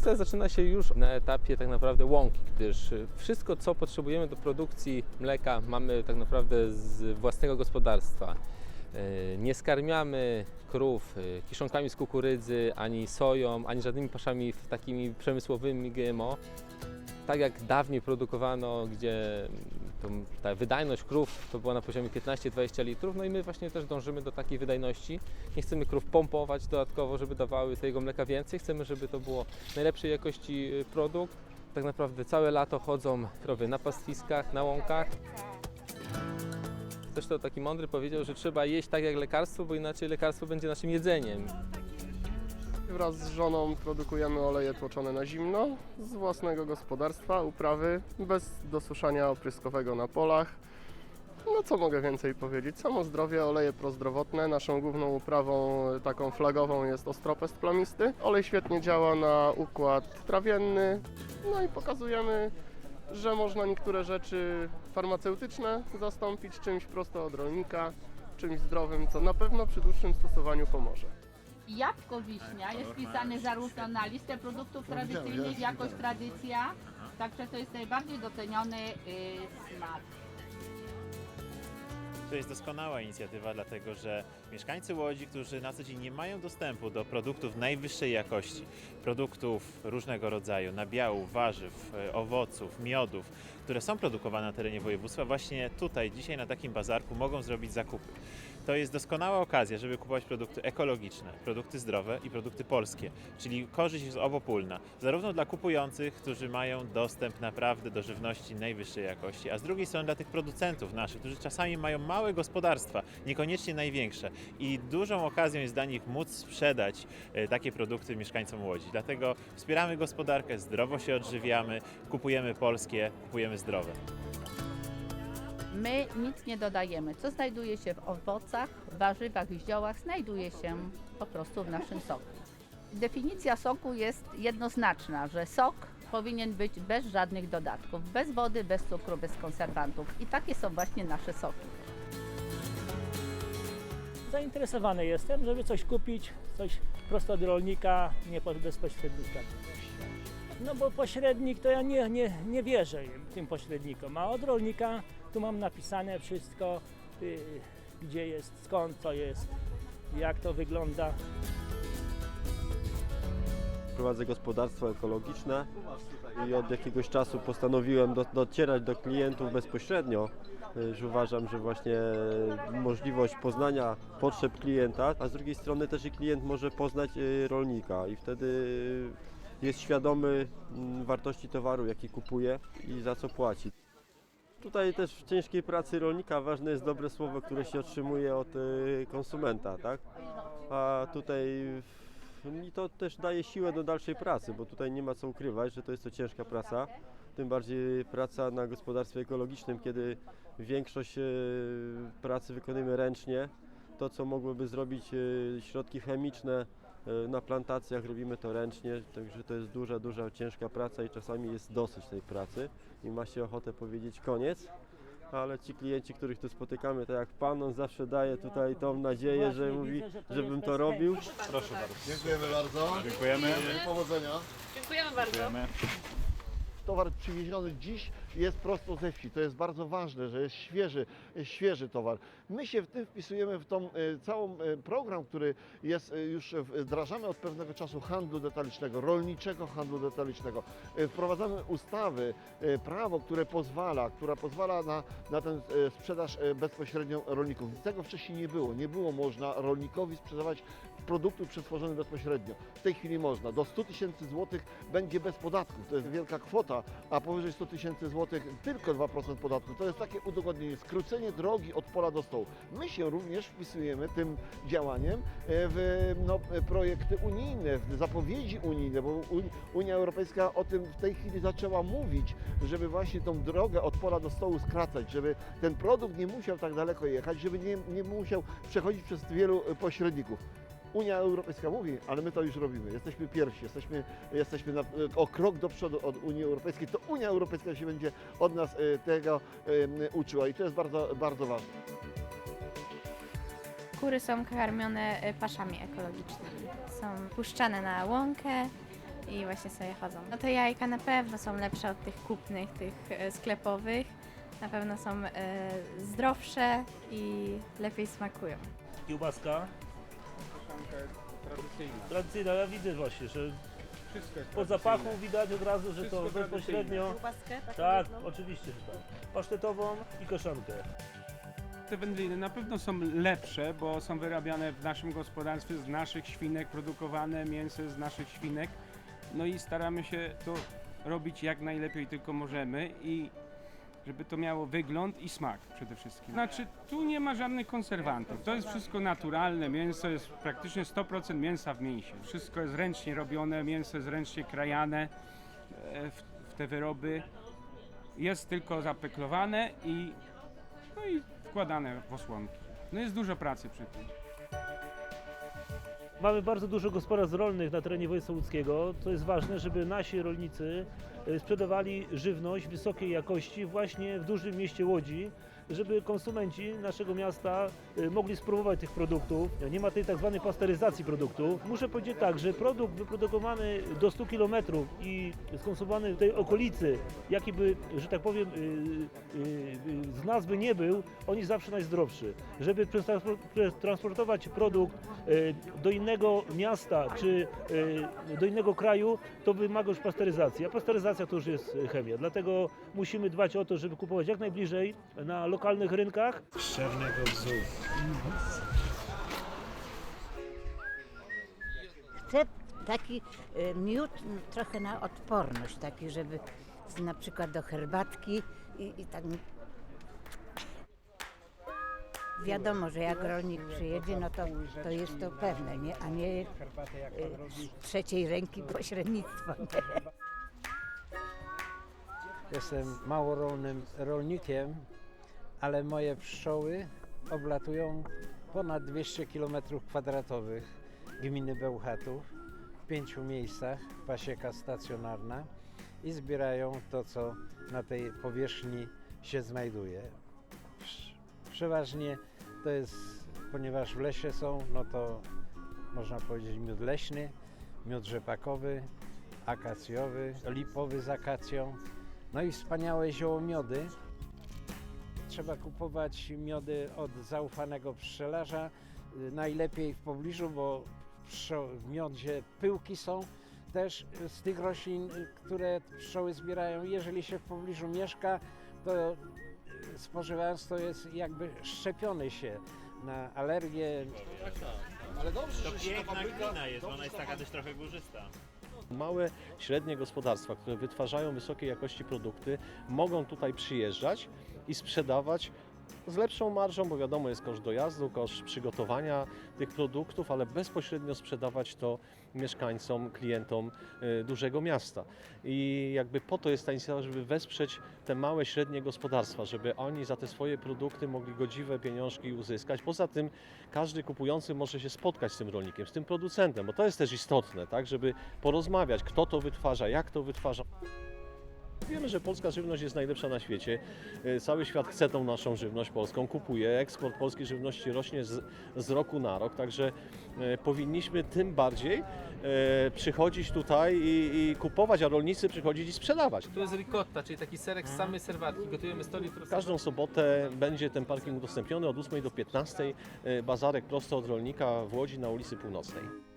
Produkcja zaczyna się już na etapie tak naprawdę łąki, gdyż wszystko, co potrzebujemy do produkcji mleka, mamy tak naprawdę z własnego gospodarstwa. Y, Nie skarmiamy krów y, kiszonkami z kukurydzy, ani soją, ani żadnymi paszami takimi przemysłowymi GMO. Tak jak dawniej produkowano, gdzie to, ta wydajność krów to była na poziomie 15-20 litrów, no i my właśnie też dążymy do takiej wydajności. Nie chcemy krów pompować dodatkowo, żeby dawały tego mleka więcej. Chcemy, żeby to było najlepszej jakości y, produkt. Tak naprawdę całe lato chodzą krowy na pastwiskach, na łąkach. Ktoś to taki mądry powiedział, że trzeba jeść tak jak lekarstwo, bo inaczej lekarstwo będzie naszym jedzeniem. Wraz z żoną produkujemy oleje tłoczone na zimno z własnego gospodarstwa, uprawy, bez dosuszania opryskowego na polach. No co mogę więcej powiedzieć? Samo zdrowie, oleje prozdrowotne. Naszą główną uprawą taką flagową jest ostropest plamisty. Olej świetnie działa na układ trawienny. No i pokazujemy, że można niektóre rzeczy farmaceutyczne zastąpić czymś prosto od rolnika, czymś zdrowym, co na pewno przy dłuższym stosowaniu pomoże. Jabłko wiśnia jest wpisane zarówno na listę produktów tradycyjnych, jakoś tradycja, także to jest najbardziej doceniony y, smak. To jest doskonała inicjatywa, dlatego że mieszkańcy Łodzi, którzy na co dzień nie mają dostępu do produktów najwyższej jakości, produktów różnego rodzaju, nabiałów, warzyw, e, owoców, miodów, które są produkowane na terenie województwa, właśnie tutaj, dzisiaj na takim bazarku mogą zrobić zakupy. To jest doskonała okazja, żeby kupować produkty ekologiczne, produkty zdrowe i produkty polskie, czyli korzyść jest obopólna, zarówno dla kupujących, którzy mają dostęp naprawdę do żywności najwyższej jakości, a z drugiej strony dla tych producentów naszych, którzy czasami mają małe gospodarstwa, niekoniecznie największe i dużą okazją jest dla nich móc sprzedać e, takie produkty mieszkańcom Łodzi. Dlatego wspieramy gospodarkę, zdrowo się odżywiamy, kupujemy polskie, kupujemy zdrowe. My nic nie dodajemy. Co znajduje się w owocach, warzywach i ziołach, znajduje się po prostu w naszym soku. Definicja soku jest jednoznaczna, że sok powinien być bez żadnych dodatków, bez wody, bez cukru, bez konserwantów. I takie są właśnie nasze soki. Zainteresowany jestem, żeby coś kupić, coś prosto od rolnika, nie po- bez pośrednika. No bo pośrednik to ja nie, nie, nie wierzę tym pośrednikom, a od rolnika tu mam napisane wszystko, y, gdzie jest, skąd to jest, jak to wygląda. Prowadzę gospodarstwo ekologiczne i od jakiegoś czasu postanowiłem do, docierać do klientów bezpośrednio, y, że uważam, że właśnie możliwość poznania potrzeb klienta, a z drugiej strony też i klient może poznać y, rolnika i wtedy jest świadomy mm, wartości towaru, jaki kupuje i za co płaci. Tutaj też w ciężkiej pracy rolnika ważne jest dobre słowo, które się otrzymuje od y, konsumenta, tak? A tutaj i to też daje siłę do dalszej pracy, bo tutaj nie ma co ukrywać, że to jest to ciężka praca. Tym bardziej praca na gospodarstwie ekologicznym, kiedy większość e, pracy wykonujemy ręcznie. To, co mogłyby zrobić e, środki chemiczne na plantacjach, robimy to ręcznie, także to jest duża, duża, ciężka praca i czasami jest dosyć tej pracy i ma się ochotę powiedzieć koniec. Ale ci klienci, których tu spotykamy, tak jak Pan, on zawsze daje tutaj tą nadzieję, że mówi, to żebym to robił. Dziękujemy bardzo. Dziękujemy. Powodzenia. Dziękujemy bardzo. Dziękujemy. Towar przywieziony dziś jest prosto ze wsi. To jest bardzo ważne, że jest świeży, świeży towar. My się w tym wpisujemy w tą e, całą e, program, który jest e, już wdrażamy od pewnego czasu handlu detalicznego, rolniczego handlu detalicznego. Wprowadzamy ustawy, prawo, które pozwala, która pozwala na, na tę sprzedaż bezpośrednią rolników. Tego wcześniej nie było. Nie było można rolnikowi sprzedawać produktów przetworzonych bezpośrednio. W tej chwili można. Do 100 tysięcy złotych będzie bez podatków. To jest wielka kwota, a powyżej 100 tysięcy złotych tylko 2% podatku. To jest takie udogodnienie, skrócenie drogi od pola do stołu. My się również wpisujemy tym działaniem e, w no, projekty unijne, w zapowiedzi unijne, bo Uni- Unia Europejska o tym w tej chwili zaczęła mówić, żeby właśnie tą drogę od pola do stołu skracać, żeby ten produkt nie musiał tak daleko jechać, żeby nie, nie musiał przechodzić przez wielu pośredników. Unia Europejska mówi, ale my to już robimy. Jesteśmy pierwsi, jesteśmy, jesteśmy na, o krok do przodu od Unii Europejskiej. To Unia Europejska się będzie od nas e, tego uczyła i to jest bardzo, bardzo ważne. Kury są karmione e, paszami ekologicznymi. Są puszczane na łąkę i właśnie sobie chodzą. No to jajka na pewno są lepsze od tych kupnych, tych e, sklepowych. Na pewno są zdrowsze i lepiej smakują. Kiełbaska tradycyjna, ja widzę właśnie, że po zapachu widać od razu, że to bezpośrednio... Tak, oczywiście, że tak. Pasztetową i koszankę. Te wędliny na pewno są lepsze, bo są wyrabiane w naszym gospodarstwie z naszych świnek, produkowane mięso z naszych świnek. No i staramy się to robić jak najlepiej tylko możemy i żeby to miało wygląd i smak przede wszystkim. Znaczy tu nie ma żadnych konserwantów. To jest wszystko naturalne. Mięso jest praktycznie 100% mięsa w mięsie. Wszystko jest ręcznie robione, mięso jest ręcznie krajane e, w, w te wyroby. Jest tylko zapeklowane i no i wkładane w osłonki. No jest dużo pracy przy tym. Mamy bardzo dużo gospodarstw rolnych na terenie województwa łódzkiego. To jest ważne, żeby nasi rolnicy e, sprzedawali żywność wysokiej jakości właśnie w dużym mieście Łodzi, żeby konsumenci naszego miasta e, mogli spróbować tych produktów. Nie ma tej tak zwanej pasteryzacji produktów. Muszę powiedzieć tak, że produkt wyprodukowany do 100 km i skonsumowany w tej okolicy, jaki by, że tak powiem, e, e, z nazwy nie był, on jest zawsze najzdrowszy. Żeby przetransportować produkt do innego miasta czy do innego kraju, to wymaga już pasteryzacji. A pasteryzacja to już jest chemia. Dlatego musimy dbać o to, żeby kupować jak najbliżej na lokalnych rynkach. Szczernego bzu. Chcę taki y, miód m, trochę na odporność, taki, żeby z- na przykład do herbatki i, i tak. Wiadomo, że jak rolnik przyjedzie, no to, to jest to pewne, nie? a nie y, z trzeciej ręki pośrednictwo. Nie? Jestem małorolnym rolnikiem, ale moje pszczoły oblatują ponad 200 km kwadratowych gminy Bełchatów w pięciu miejscach, pasieka stacjonarna i zbierają to, co na tej powierzchni się znajduje. Prz- Przeważnie to jest, ponieważ w lesie są, no to można powiedzieć miód leśny, miód rzepakowy, akacjowy, lipowy z akacją, no i wspaniałe ziołomiody. Trzeba kupować miody od zaufanego pszczelarza, y, najlepiej w pobliżu, bo w miodzie pyłki są też y, z tych roślin, y, które pszczoły zbierają. Jeżeli się w pobliżu mieszka, to spożywając to jest jakby szczepiony się na alergię, To piękna glina jest, ona jest taka dość trochę górzysta. Małe, średnie gospodarstwa, które wytwarzają wysokiej jakości produkty, mogą tutaj przyjeżdżać i sprzedawać z lepszą marżą, bo wiadomo jest koszt dojazdu, koszt przygotowania tych produktów, ale bezpośrednio sprzedawać to mieszkańcom, klientom y, dużego miasta. I jakby po to jest ta inicjatywa, żeby wesprzeć te małe, średnie gospodarstwa, żeby oni za te swoje produkty mogli godziwe pieniążki uzyskać. Poza tym każdy kupujący może się spotkać z tym rolnikiem, z tym producentem, bo to jest też istotne, tak, żeby porozmawiać, kto to wytwarza, jak to wytwarza. Wiemy, że polska żywność jest najlepsza na świecie. E, Cały świat chce tą naszą żywność polską, kupuje. Eksport polskiej żywności rośnie z, z roku na rok, także e, powinniśmy tym bardziej e, przychodzić tutaj i, i kupować, a rolnicy przychodzić i sprzedawać. Tu jest ricotta, czyli taki serek z samej serwatki. Gotujemy sto litrów Każdą sobotę będzie ten parking udostępniony od 8 do 15. e, Bazarek prosto od rolnika w Łodzi na ulicy Północnej.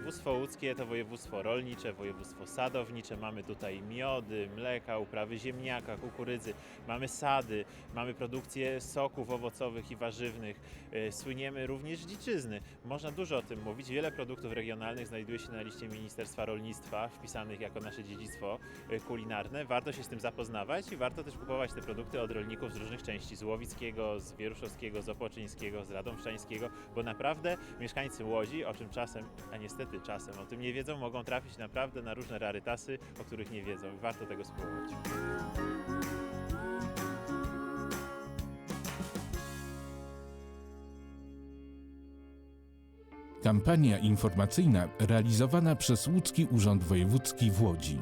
Województwo łódzkie to województwo rolnicze, województwo sadownicze. Mamy tutaj miody, mleka, uprawy ziemniaka, kukurydzy. Mamy sady, mamy produkcję soków owocowych i warzywnych. E, Słyniemy również dziczyzny. Można dużo o tym mówić. Wiele produktów regionalnych znajduje się na liście Ministerstwa Rolnictwa, wpisanych jako nasze dziedzictwo e, kulinarne. Warto się z tym zapoznawać i warto też kupować te produkty od rolników z różnych części. Z Łowickiego, z Wieruszowskiego, z Opoczyńskiego, z Radomszczańskiego, bo naprawdę mieszkańcy Łodzi, o czym czasem, a niestety czasem o tym nie wiedzą, mogą trafić naprawdę na różne rarytasy, o których nie wiedzą. Warto tego spróbować. Kampania informacyjna realizowana przez Łódzki Urząd Wojewódzki w Łodzi.